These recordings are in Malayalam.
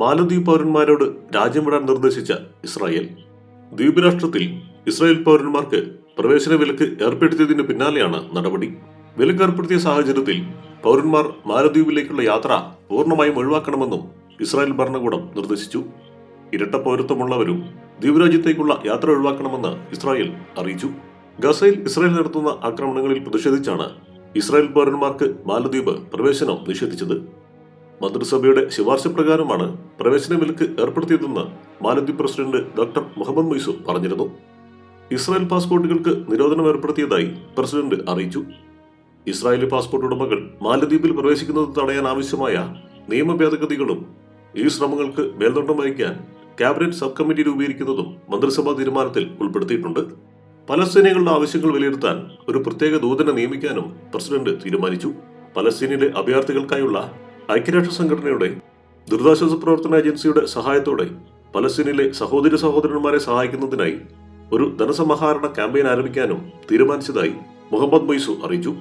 മാലദ്വീപ് പൗരന്മാരോട് രാജ്യം വിടാൻ നിർദ്ദേശിച്ച ഇസ്രായേൽ. ദ്വീപ് രാഷ്ട്രത്തിൽ ഇസ്രായേൽ പൗരന്മാർക്ക് പ്രവേശന വിലക്ക് ഏർപ്പെടുത്തിയതിന് പിന്നാലെയാണ് നടപടി. വിലക്ക് ഏർപ്പെടുത്തിയ സാഹചര്യത്തിൽ പൗരന്മാർ മാലദ്വീപിലേക്കുള്ള യാത്ര പൂർണമായും ഒഴിവാക്കണമെന്നും ഇസ്രായേൽ ഭരണകൂടം നിർദ്ദേശിച്ചു. ഇരട്ട പൗരത്വമുള്ളവരും ദ്വീപ് രാജ്യത്തേക്കുള്ള യാത്ര ഒഴിവാക്കണമെന്ന് ഇസ്രായേൽ അറിയിച്ചു. ഗസയിൽ ഇസ്രായേൽ നടത്തുന്ന ആക്രമണങ്ങളിൽ പ്രതിഷേധിച്ചാണ് ഇസ്രായേൽ പൗരന്മാർക്ക് മാലദ്വീപ് പ്രവേശനം നിഷേധിച്ചത്. മന്ത്രിസഭയുടെ ശുപാർശ പ്രകാരമാണ് പ്രവേശന വിലക്ക് ഏർപ്പെടുത്തിയതെന്ന് മാലദ്വീപ് പ്രസിഡന്റ് ഡോക്ടർ മുഹമ്മദ് മൊയ്സു പറഞ്ഞിരുന്നു. ഇസ്രായേൽ പാസ്പോർട്ടുകൾക്ക് നിരോധനം ഏർപ്പെടുത്തിയതായി പ്രസിഡന്റ് അറിയിച്ചു. ഇസ്രായേലി പാസ്പോർട്ട് ഉടമകൾ മാലദ്വീപിൽ പ്രവേശിക്കുന്നത് തടയാൻ ആവശ്യമായ നിയമ ഭേദഗതികളും ഈ ശ്രമങ്ങൾക്ക് മേൽനോട്ടം വഹിക്കാൻ ക്യാബിനറ്റ് സബ് കമ്മിറ്റി രൂപീകരിക്കുന്നതും മന്ത്രിസഭാ തീരുമാനത്തിൽ ഉൾപ്പെടുത്തിയിട്ടുണ്ട്. പലസ്തീനികളുടെ ആവശ്യങ്ങൾ വിലയിരുത്താൻ ഒരു പ്രത്യേക ദൂതനെ നിയമിക്കാനും പ്രസിഡന്റ് തീരുമാനിച്ചു. പലസ്തീനിലെ അഭയാർത്ഥികൾക്കായുള്ള ഐക്യരാഷ്ട്ര സംഘടനയുടെ ദുരിതാശ്വാസ പ്രവർത്തന ഏജൻസിയുടെ സഹായത്തോടെ പലസ്തീനിലെ സഹോദര സഹോദരന്മാരെ സഹായിക്കുന്നതിനായി ഒരു ധനസമാഹരണ ക്യാമ്പയിൻ ആരംഭിക്കാനും തീരുമാനിച്ചതായി മുഹമ്മദ് മൊയ്സു അറിയിച്ചു.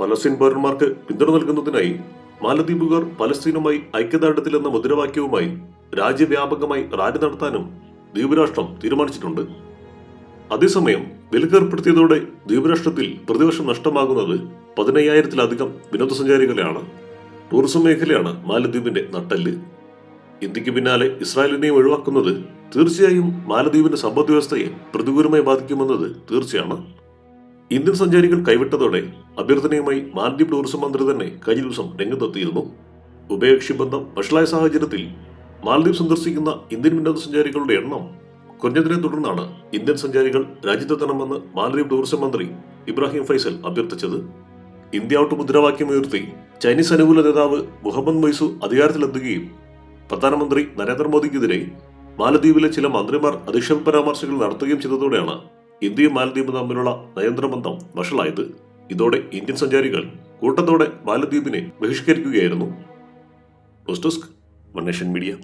പലസ്തീൻ പൗരന്മാർക്ക് പിന്തുണ നൽകുന്നതിനായി മാലദ്വീപുകാർ പലസ്തീനുമായി ഐക്യദാർഢ്യത്തിലെന്ന മുദ്രാവാക്യവുമായി രാജ്യവ്യാപകമായി റാലി നടത്താനും ദ്വീപരാഷ്ട്രം തീരുമാനിച്ചിട്ടുണ്ട്. അതേസമയം വിലക്കേർപ്പെടുത്തിയതോടെ ദ്വീപരാഷ്ട്രത്തിൽ പ്രതിവർഷം നഷ്ടമാകുന്നത് പതിനയ്യായിരത്തിലധികം വിനോദസഞ്ചാരികളെയാണ്. ടൂറിസം മേഖലയാണ് മാലദ്വീപിന്റെ നട്ടൽ ഇന്ത്യയ്ക്ക് പിന്നാലെ ഇസ്രായേലിനെയും ഒഴിവാക്കുന്നത് തീർച്ചയായും മാലദ്വീപിന്റെ സമ്പദ് വ്യവസ്ഥയെ പ്രതികൂലമായി ബാധിക്കുമെന്നത് തീർച്ചയാണ്. ഇന്ത്യൻ സഞ്ചാരികൾ കൈവിട്ടതോടെ അഭ്യർത്ഥനയുമായി മാലദ്വീപ് ടൂറിസം മന്ത്രി തന്നെ കഴിഞ്ഞ ദിവസം രംഗത്തെത്തിയിരുന്നു. ഉഭയകക്ഷി ബന്ധം വഷളായ സാഹചര്യത്തിൽ മാലദ്വീപ് സന്ദർശിക്കുന്ന ഇന്ത്യൻ വിനോദസഞ്ചാരികളുടെ എണ്ണം കുറഞ്ഞതിനെ തുടർന്നാണ് ഇന്ത്യൻ സഞ്ചാരികൾ രാജ്യത്തെത്തണമെന്ന് മാലദ്വീപ് ടൂറിസം മന്ത്രി ഇബ്രാഹിം ഫൈസൽ അഭ്യർത്ഥിച്ചത്. ഇന്ത്യ ഔട്ട് മുദ്രാവാക്യമുയർത്തി ചൈനീസ് അനുകൂല നേതാവ് മുഹമ്മദ് മൊയ്സു അധികാരത്തിലെത്തുകയും പ്രധാനമന്ത്രി നരേന്ദ്രമോദിക്കെതിരെ മാലദ്വീപിലെ ചില മന്ത്രിമാർ അധിക്ഷേപ പരാമർശങ്ങൾ നടത്തുകയും ചെയ്തതോടെയാണ് ഇന്ത്യയും മാലദ്വീപും തമ്മിലുള്ള നയന്ത്രബന്ധം വഷളായത്. ഇതോടെ ഇന്ത്യൻ സഞ്ചാരികൾ കൂട്ടത്തോടെ മാലദ്വീപിനെ ബഹിഷ്കരിക്കുകയായിരുന്നു. മീഡിയ.